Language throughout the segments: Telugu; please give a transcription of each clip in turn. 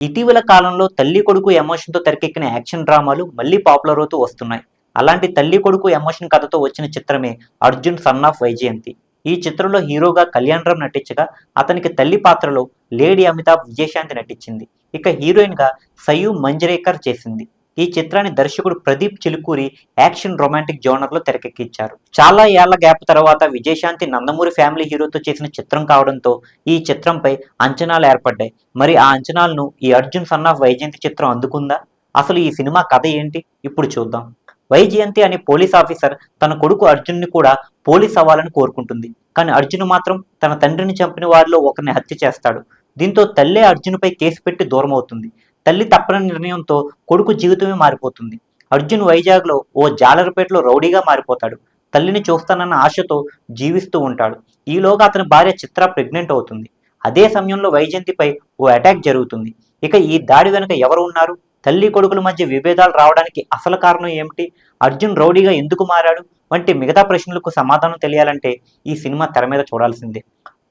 ఇటీవల కాలంలో తల్లి కొడుకు ఎమోషన్తో తెరకెక్కిన యాక్షన్ డ్రామాలు మళ్ళీ పాపులర్ అవుతూ వస్తున్నాయి. అలాంటి తల్లి కొడుకు ఎమోషన్ కథతో వచ్చిన చిత్రమే అర్జున్ సన్ ఆఫ్ వైజయంతి. ఈ చిత్రంలో హీరోగా కళ్యాణ్ రామ్ నటించగా అతనికి తల్లి పాత్రలో లేడీ అమితాబ్ విజయశాంతి నటించింది. ఇక హీరోయిన్గా సయూ మంజరేకర్ చేసింది. ఈ చిత్రాన్ని దర్శకుడు ప్రదీప్ చిలుకూరి యాక్షన్ రొమాంటిక్ జోనర్లో తెరకెక్కించారు. చాలా ఏళ్ళ గ్యాప్ తర్వాత విజయశాంతి నందమూరి ఫ్యామిలీ హీరోతో చేసిన చిత్రం కావడంతో ఈ చిత్రంపై అంచనాలు ఏర్పడ్డాయి. మరి ఆ అంచనాలను ఈ అర్జున్ సన్ ఆఫ్ వైజయంతి చిత్రం అందుకుందా? అసలు ఈ సినిమా కథ ఏంటి? ఇప్పుడు చూద్దాం. వైజయంతి అనే పోలీస్ ఆఫీసర్ తన కొడుకు అర్జున్ని కూడా పోలీస్ అవ్వాలని కోరుకుంటుంది. కానీ అర్జున్ మాత్రం తన తండ్రిని చంపిన వారిలో ఒకరిని హత్య చేస్తాడు. దీంతో తల్లే అర్జున్పై కేసు పెట్టి దూరం అవుతుంది తల్లి తప్పని నిర్ణయంతో కొడుకు జీవితమే మారిపోతుంది. అర్జున్ వైజాగ్లో ఓ జాలరపేటలో రౌడీగా మారిపోతాడు. తల్లిని చూస్తానన్న ఆశతో జీవిస్తూ ఉంటాడు. ఈలోగా అతని భార్య చిత్ర ప్రెగ్నెంట్ అవుతుంది. అదే సమయంలో వైజయంతిపై ఓ అటాక్ జరుగుతుంది. ఇక ఈ దాడి వెనుక ఎవరు ఉన్నారు? తల్లి కొడుకుల మధ్య విభేదాలు రావడానికి అసలు కారణం ఏమిటి? అర్జున్ రౌడీగా ఎందుకు మారాడు? వంటి మిగతా ప్రశ్నలకు సమాధానం తెలియాలంటే ఈ సినిమా తెర మీద చూడాల్సిందే.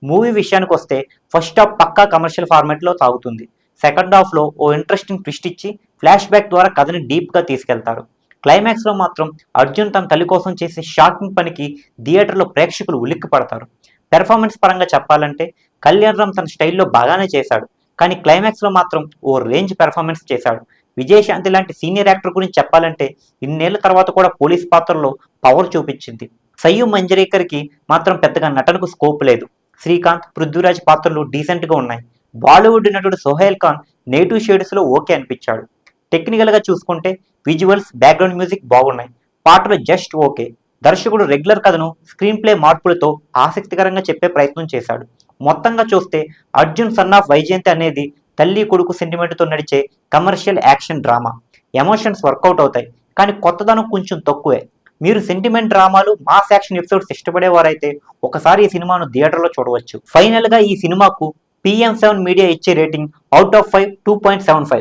మూవీ విషయానికి వస్తే ఫస్ట్ హాఫ్ పక్కా కమర్షియల్ ఫార్మాట్లో సాగుతుంది సెకండ్ హాఫ్లో ఓ ఇంట్రెస్టింగ్ ట్విస్ట్ ఇచ్చి ఫ్లాష్ బ్యాక్ ద్వారా కథని డీప్గా తీసుకెళ్తారు. క్లైమాక్స్లో మాత్రం అర్జున్ తన తల్లి కోసం చేసే షాకింగ్ పనికి థియేటర్లో ప్రేక్షకులు ఉలిక్కి పడతారు. పెర్ఫార్మెన్స్ పరంగా చెప్పాలంటే కళ్యాణ్ రామ్ తన స్టైల్లో బాగానే చేశాడు. కానీ క్లైమాక్స్లో మాత్రం ఓ రేంజ్ పెర్ఫార్మెన్స్ చేశాడు. విజయశాంతి లాంటి సీనియర్ యాక్టర్ గురించి చెప్పాలంటే ఇన్నేళ్ళ తర్వాత కూడా పోలీస్ పాత్రలో పవర్ చూపించింది. సయ్యు మంజరేకర్కి మాత్రం పెద్దగా నటనకు స్కోప్ లేదు. శ్రీకాంత్ పృథ్వీరాజ్ పాత్రలు డీసెంట్గా ఉన్నాయి. బాలీవుడ్ నటుడు సోహైల్ ఖాన్ నేటివ్ షేడ్స్లో ఓకే అనిపించాడు. టెక్నికల్గా చూసుకుంటే విజువల్స్ బ్యాక్గ్రౌండ్ మ్యూజిక్ బాగున్నాయి. పాటలు జస్ట్ ఓకే. దర్శకుడు రెగ్యులర్ కథను స్క్రీన్ ప్లే మార్పులతో ఆసక్తికరంగా చెప్పే ప్రయత్నం చేశాడు. మొత్తంగా చూస్తే అర్జున్ సన్ ఆఫ్ వైజయంతి అనేది తల్లి కొడుకు సెంటిమెంట్తో నడిచే commercial action drama emotions work out అవుతాయి కానీ కొత్తదనం కొంచెం తక్కువే. మీరు సెంటిమెంట్ డ్రామాలు మాస్ యాక్షన్ ఎపిసోడ్స్ ఇష్టపడేవారైతే ఒకసారి ఈ సినిమాను థియేటర్లో చూడవచ్చు. ఫైనల్గా ఈ సినిమాకు పిఎం సెవెన్ మీడియా ఇచ్చే rating out of five two point seven five